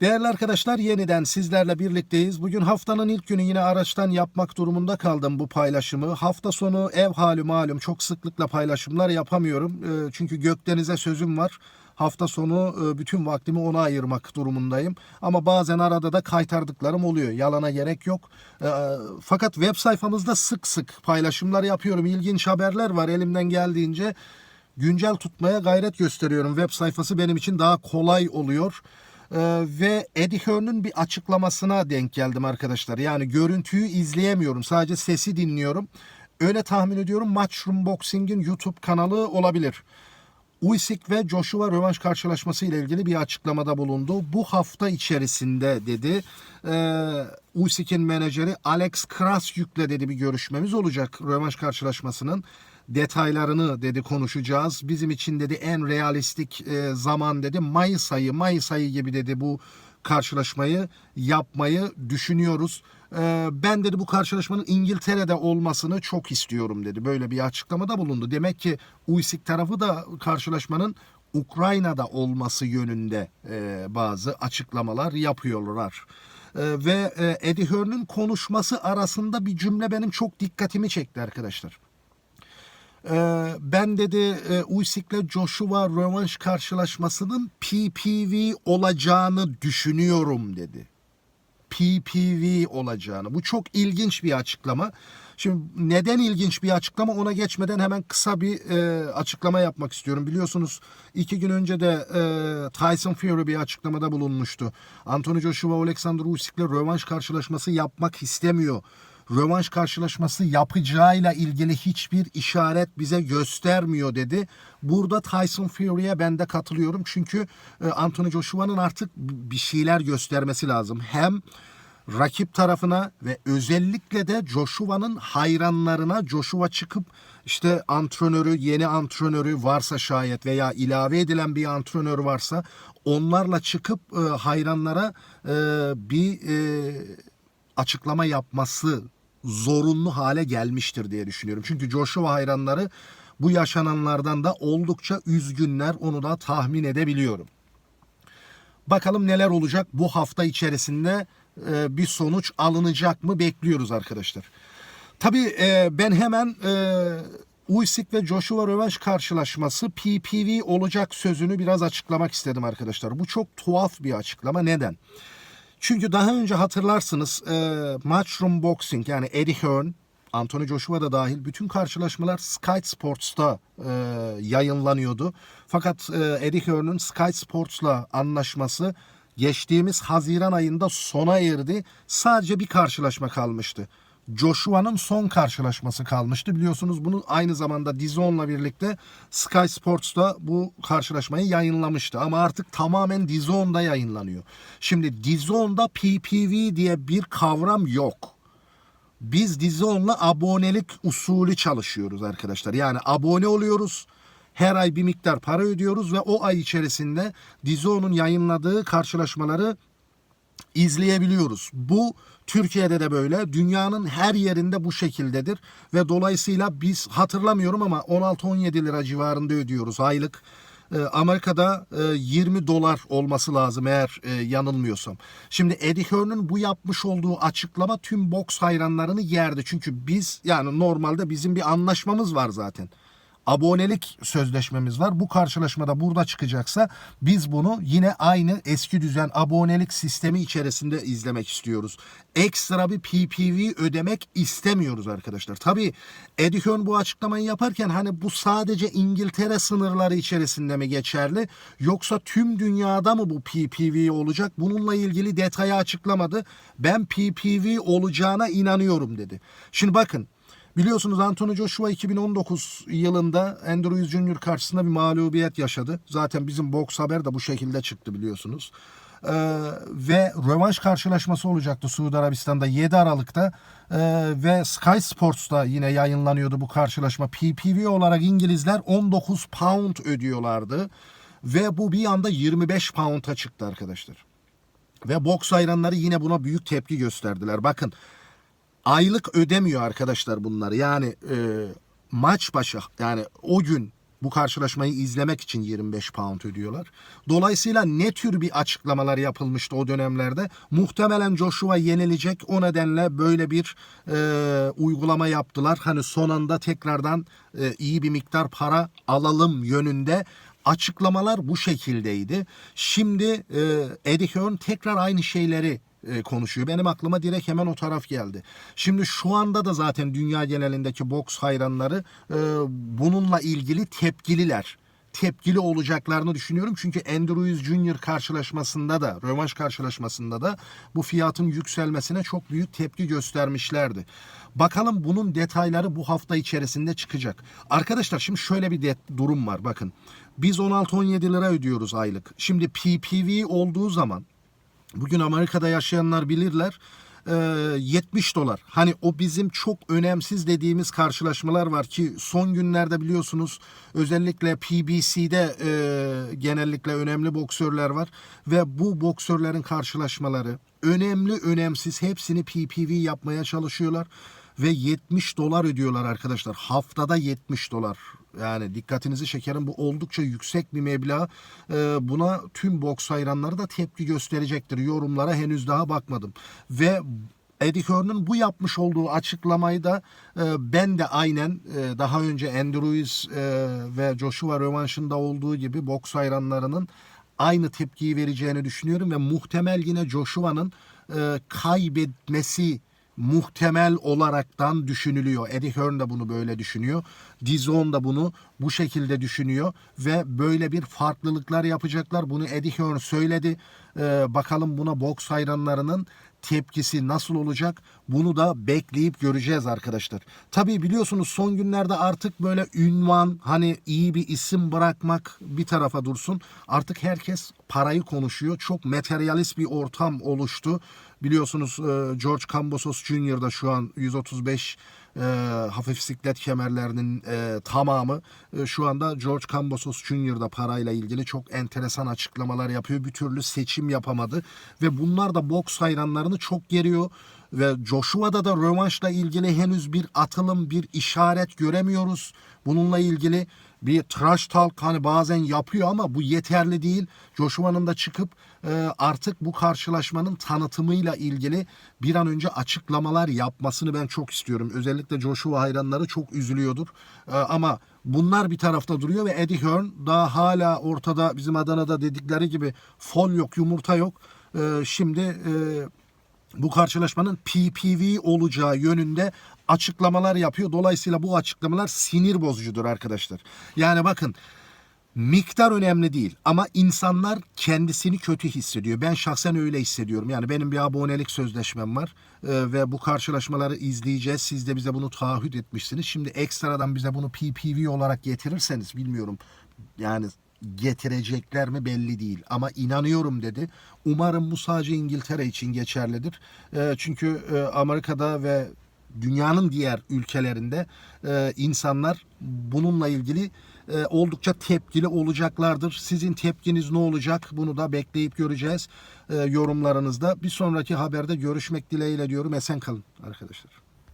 Değerli arkadaşlar yeniden sizlerle birlikteyiz. Bugün haftanın ilk günü yine araçtan yapmak durumunda kaldım bu paylaşımı. Hafta sonu ev hali malum çok sıklıkla paylaşımlar yapamıyorum. Ee, Çünkü Gökdeniz'e sözüm var. Hafta sonu e, bütün vaktimi ona ayırmak durumundayım. Ama bazen arada da kaytardıklarım oluyor. Yalana gerek yok. Ee, Fakat web sayfamızda sık sık paylaşımlar yapıyorum. İlginç haberler var elimden geldiğince güncel tutmaya gayret gösteriyorum. Web sayfası benim için daha kolay oluyor. Ee, ve Eddie Hearn'ın bir açıklamasına denk geldim arkadaşlar. Yani görüntüyü izleyemiyorum. Sadece sesi dinliyorum. Öyle tahmin ediyorum Matchroom Boxing'in YouTube kanalı olabilir. Usyk ve Joshua rövanş karşılaşması ile ilgili bir açıklamada bulundu. Bu hafta içerisinde dedi. Ee, Usyk'in menajeri Alex Krasyuk'le dedi bir görüşmemiz olacak rövanş karşılaşmasının detaylarını dedi konuşacağız. Bizim için dedi en realistik e, zaman dedi Mayıs ayı, Mayıs ayı gibi dedi bu karşılaşmayı yapmayı düşünüyoruz. Ee, ben dedi bu karşılaşmanın İngiltere'de olmasını çok istiyorum dedi. Böyle bir açıklamada bulundu. Demek ki Usyk tarafı da karşılaşmanın Ukrayna'da olması yönünde e, bazı açıklamalar yapıyorlar. E, ve e, Eddie Hearn'ın konuşması arasında bir cümle benim çok dikkatimi çekti arkadaşlar. Ee, ben dedi e, Usyk'le Joshua rövanş karşılaşmasının PPV olacağını düşünüyorum dedi. PPV olacağını. Bu çok ilginç bir açıklama. Şimdi neden ilginç bir açıklama ona geçmeden hemen kısa bir e, açıklama yapmak istiyorum. Biliyorsunuz iki gün önce de e, Tyson Fury bir açıklamada bulunmuştu. Anthony Joshua Alexander Usyk'le rövanş karşılaşması yapmak istemiyor rövanş karşılaşması yapacağıyla ilgili hiçbir işaret bize göstermiyor dedi. Burada Tyson Fury'e ben de katılıyorum. Çünkü e, Anthony Joshua'nın artık bir şeyler göstermesi lazım. Hem rakip tarafına ve özellikle de Joshua'nın hayranlarına Joshua çıkıp işte antrenörü, yeni antrenörü varsa şayet veya ilave edilen bir antrenör varsa onlarla çıkıp e, hayranlara e, bir e, açıklama yapması zorunlu hale gelmiştir diye düşünüyorum. Çünkü Joshua hayranları bu yaşananlardan da oldukça üzgünler onu da tahmin edebiliyorum. Bakalım neler olacak bu hafta içerisinde e, bir sonuç alınacak mı bekliyoruz arkadaşlar. Tabii e, ben hemen e, Usyk ve Joshua rövanş karşılaşması PPV olacak sözünü biraz açıklamak istedim arkadaşlar. Bu çok tuhaf bir açıklama. Neden? Çünkü daha önce hatırlarsınız e, Matchroom Boxing yani Eddie Hearn, Anthony Joshua da dahil bütün karşılaşmalar Sky Sports'ta e, yayınlanıyordu. Fakat e, Eddie Hearn'ın Sky Sports'la anlaşması geçtiğimiz Haziran ayında sona erdi. Sadece bir karşılaşma kalmıştı. Joshua'nın son karşılaşması kalmıştı. Biliyorsunuz bunu aynı zamanda DAZN'la birlikte Sky Sports'ta bu karşılaşmayı yayınlamıştı. Ama artık tamamen DAZN'da yayınlanıyor. Şimdi DAZN'da PPV diye bir kavram yok. Biz DAZN'la abonelik usulü çalışıyoruz arkadaşlar. Yani abone oluyoruz. Her ay bir miktar para ödüyoruz ve o ay içerisinde DAZN'un yayınladığı karşılaşmaları izleyebiliyoruz. Bu Türkiye'de de böyle, dünyanın her yerinde bu şekildedir ve dolayısıyla biz hatırlamıyorum ama 16-17 lira civarında ödüyoruz aylık. Ee, Amerika'da e, 20 dolar olması lazım eğer e, yanılmıyorsam. Şimdi Eddie Hearn'ın bu yapmış olduğu açıklama tüm boks hayranlarını yerdi. Çünkü biz yani normalde bizim bir anlaşmamız var zaten abonelik sözleşmemiz var. Bu karşılaşmada burada çıkacaksa biz bunu yine aynı eski düzen abonelik sistemi içerisinde izlemek istiyoruz. Ekstra bir PPV ödemek istemiyoruz arkadaşlar. Tabii Eddie bu açıklamayı yaparken hani bu sadece İngiltere sınırları içerisinde mi geçerli yoksa tüm dünyada mı bu PPV olacak? Bununla ilgili detayı açıklamadı. Ben PPV olacağına inanıyorum dedi. Şimdi bakın Biliyorsunuz Anthony Joshua 2019 yılında Andrews Junior karşısında bir mağlubiyet yaşadı. Zaten bizim box haber de bu şekilde çıktı biliyorsunuz. Ee, ve rövanş karşılaşması olacaktı Suudi Arabistan'da 7 Aralık'ta ee, ve Sky Sports'ta yine yayınlanıyordu bu karşılaşma. PPV olarak İngilizler 19 pound ödüyorlardı ve bu bir anda 25 pound'a çıktı arkadaşlar. Ve boks hayranları yine buna büyük tepki gösterdiler. Bakın aylık ödemiyor arkadaşlar bunları. Yani e, maç başı yani o gün Bu karşılaşmayı izlemek için 25 pound ödüyorlar. Dolayısıyla ne tür bir açıklamalar yapılmıştı o dönemlerde? Muhtemelen Joshua yenilecek. O nedenle böyle bir e, uygulama yaptılar. Hani son anda tekrardan e, iyi bir miktar para alalım yönünde açıklamalar bu şekildeydi. Şimdi e, Eddie Hearn tekrar aynı şeyleri e, konuşuyor. Benim aklıma direkt hemen o taraf geldi. Şimdi şu anda da zaten dünya genelindeki boks hayranları e, bununla ilgili tepkililer tepkili olacaklarını düşünüyorum. Çünkü Andrews Junior karşılaşmasında da, rövanş karşılaşmasında da bu fiyatın yükselmesine çok büyük tepki göstermişlerdi. Bakalım bunun detayları bu hafta içerisinde çıkacak. Arkadaşlar şimdi şöyle bir durum var bakın. Biz 16-17 lira ödüyoruz aylık. Şimdi PPV olduğu zaman Bugün Amerika'da yaşayanlar bilirler. Ee, 70 dolar. Hani o bizim çok önemsiz dediğimiz karşılaşmalar var ki son günlerde biliyorsunuz özellikle PBC'de e, genellikle önemli boksörler var ve bu boksörlerin karşılaşmaları önemli önemsiz hepsini PPV yapmaya çalışıyorlar ve 70 dolar ödüyorlar arkadaşlar. Haftada 70 dolar. Yani dikkatinizi çekerim bu oldukça yüksek bir meblağ. Ee, buna tüm boks hayranları da tepki gösterecektir. Yorumlara henüz daha bakmadım. Ve Eddie Hearn'ın bu yapmış olduğu açıklamayı da e, ben de aynen e, daha önce Andrews e, ve Joshua rövanşında olduğu gibi boks hayranlarının aynı tepkiyi vereceğini düşünüyorum ve muhtemel yine Joshua'nın e, kaybetmesi muhtemel olaraktan düşünülüyor. Eddie Hearn da bunu böyle düşünüyor. Dizon da bunu bu şekilde düşünüyor ve böyle bir farklılıklar yapacaklar. Bunu Eddie Hearn söyledi. Ee, bakalım buna boks hayranlarının tepkisi nasıl olacak? Bunu da bekleyip göreceğiz arkadaşlar. Tabii biliyorsunuz son günlerde artık böyle ünvan hani iyi bir isim bırakmak bir tarafa dursun. Artık herkes parayı konuşuyor. Çok materyalist bir ortam oluştu. Biliyorsunuz e, George Kambosos Jr. da şu an 135 e, hafif siklet kemerlerinin e, tamamı e, şu anda George Kambosos Jr. da parayla ilgili çok enteresan açıklamalar yapıyor. Bir türlü seçim yapamadı ve bunlar da boks hayranlarını çok geriyor ve Joshua'da da rövanşla ilgili henüz bir atılım, bir işaret göremiyoruz. Bununla ilgili bir trash talk hani bazen yapıyor ama bu yeterli değil. Joshua'nın da çıkıp e, artık bu karşılaşmanın tanıtımıyla ilgili bir an önce açıklamalar yapmasını ben çok istiyorum. Özellikle Joshua hayranları çok üzülüyordur. E, ama bunlar bir tarafta duruyor ve Eddie Hearn daha hala ortada bizim Adana'da dedikleri gibi fol yok, yumurta yok. E, şimdi e, bu karşılaşmanın PPV olacağı yönünde açıklamalar yapıyor. Dolayısıyla bu açıklamalar sinir bozucudur arkadaşlar. Yani bakın miktar önemli değil ama insanlar kendisini kötü hissediyor. Ben şahsen öyle hissediyorum. Yani benim bir abonelik sözleşmem var Ee, ve bu karşılaşmaları izleyeceğiz. Siz de bize bunu taahhüt etmişsiniz. Şimdi ekstradan bize bunu PPV olarak getirirseniz bilmiyorum. Yani getirecekler mi belli değil ama inanıyorum dedi. Umarım bu sadece İngiltere için geçerlidir. E, çünkü e, Amerika'da ve dünyanın diğer ülkelerinde e, insanlar bununla ilgili oldukça tepkili olacaklardır. Sizin tepkiniz ne olacak? Bunu da bekleyip göreceğiz yorumlarınızda. Bir sonraki haberde görüşmek dileğiyle diyorum. Esen kalın arkadaşlar.